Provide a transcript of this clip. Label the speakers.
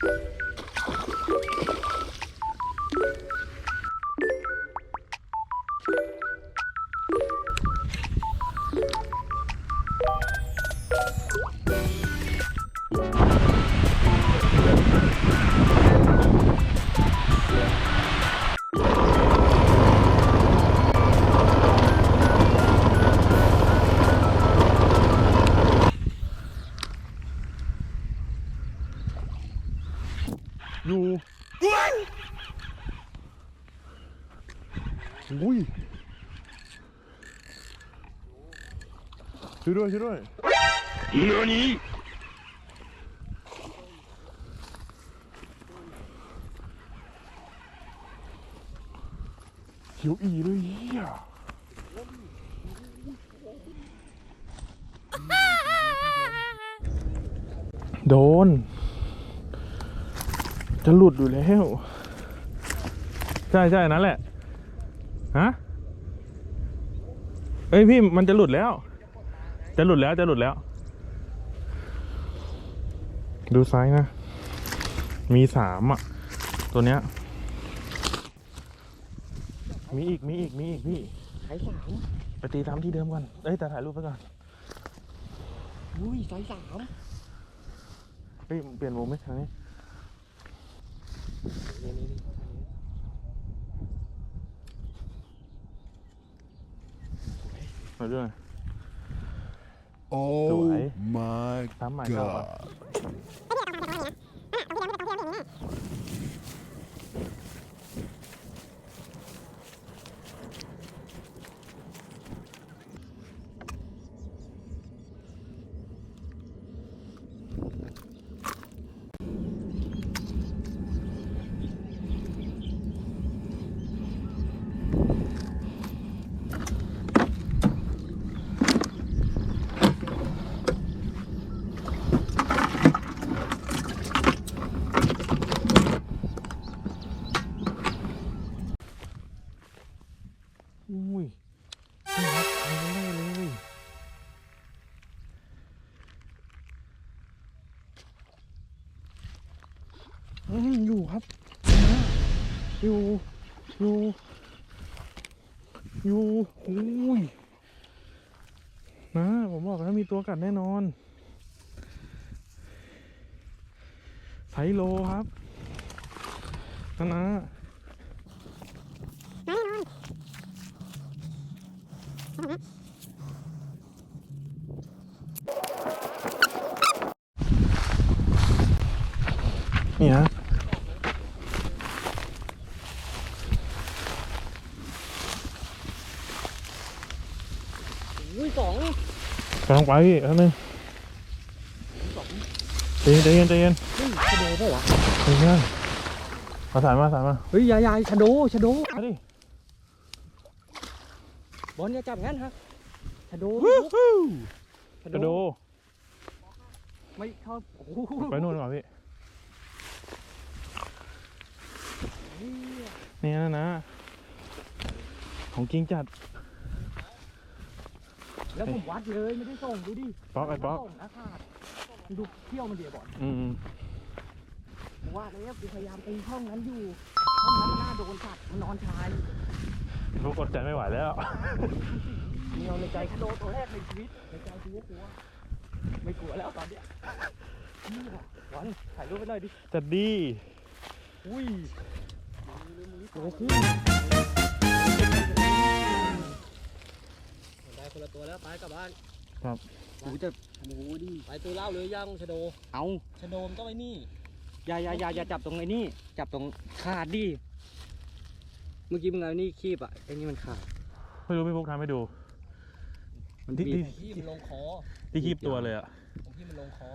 Speaker 1: อ อุ้ยช่วยด้วยช่วยด้วย
Speaker 2: 何
Speaker 1: เขียวอีเลยเฮียโดน จะหลุดอยู่แล้ว ใช่ใช่นั่นแหละ ฮะเฮ้ยพี่มันจะหลุดแล้ว จะหลุดแล้วจะหลุดแล้ว ดูซ้ายนะ มีสามอะ ตัวเนี้ย มีอีกมีอีกมีอีกพี่
Speaker 3: สายสาม
Speaker 1: ไปตีตามที่เดิมก่อน เอ้ยแต่ถ่ายรูปไปก่อน
Speaker 3: อุ้ยสายสาม
Speaker 1: เฮ้ยเปลี่ยนมุมไหมทางนี้
Speaker 3: นี่นี่นี่
Speaker 1: มาด้วย
Speaker 2: Oh
Speaker 1: Tuổi.
Speaker 2: my
Speaker 1: ตามหมายเข้าก่อน
Speaker 2: god
Speaker 1: อุ้ยนี่ครับทำไม่ได้เลย อืมอยู่ครับ อยู่ อยู่ อยู่อุ้ยนะผมบอกแล้วมีตัวกัดแน่นอน ไซโลครับนะนะนี่นะ
Speaker 3: อุ้ยสอง
Speaker 1: กำลังไปพี่แป๊บนึงใจเย็นใจเย็นใจเย็น
Speaker 3: เฮ้ยชะโดได้เหรอ
Speaker 1: ใจเย็นมาสายมาสายมา
Speaker 3: เฮ้ยยายยายชะโดชะโด
Speaker 1: มาดิ
Speaker 3: บอลอย่าจับงั้นฮะชะโด
Speaker 1: กระโด
Speaker 3: ไม่เข้าโอ้โห
Speaker 1: ไปนู่นดีกว่าพี่นี่นะนะของจริงจัด
Speaker 3: แล้วผมวัดเลยไม่ได้ส่งดูดิ
Speaker 1: ป๊อกไอ้ป๊อก
Speaker 3: ส่งนะขาดดูเที่ยวมันเดียวบอล
Speaker 1: อืม
Speaker 3: ผมว่าแล้วกูพยายามตีห้องนั้นอยู่ห้องนั้นหน้าโดนสัตว์มันนอนชาย
Speaker 1: ลูกอดใจไม่ไหวแล้ว
Speaker 3: เดียวในใจชะโดตัวแรกในชีวิตในใจกูก็กลัวไม่กลัวแล้วตอนเนี้ยนี่ว่ะบอลถ่ายรูปไปหน่อยดิ
Speaker 1: จัดดี
Speaker 3: อุ้ยโอ้ขึ้น คนละตัวแล้วไปกลับบ้าน
Speaker 1: ครับ
Speaker 3: กูจะโอ้โหดิไปตัวเล่าเลยยังชะโดเอาชะโดมนต้องไอ้นี่อย่าอย่าอย่าอย่าจับตรงไอ้นี่ จับตรงขาดดิเมื่อกี้มึงเอาไอ้นี่คีบอะไอ้นี่มันขาด
Speaker 1: ไม่รู้พี่พุกทำให้ดู
Speaker 3: มัน
Speaker 1: ที่
Speaker 3: บีบ
Speaker 1: ที่
Speaker 4: พี่มันลงคอ
Speaker 1: ที่คีบตัวเลยอะ
Speaker 4: ของพี่มันลงคอ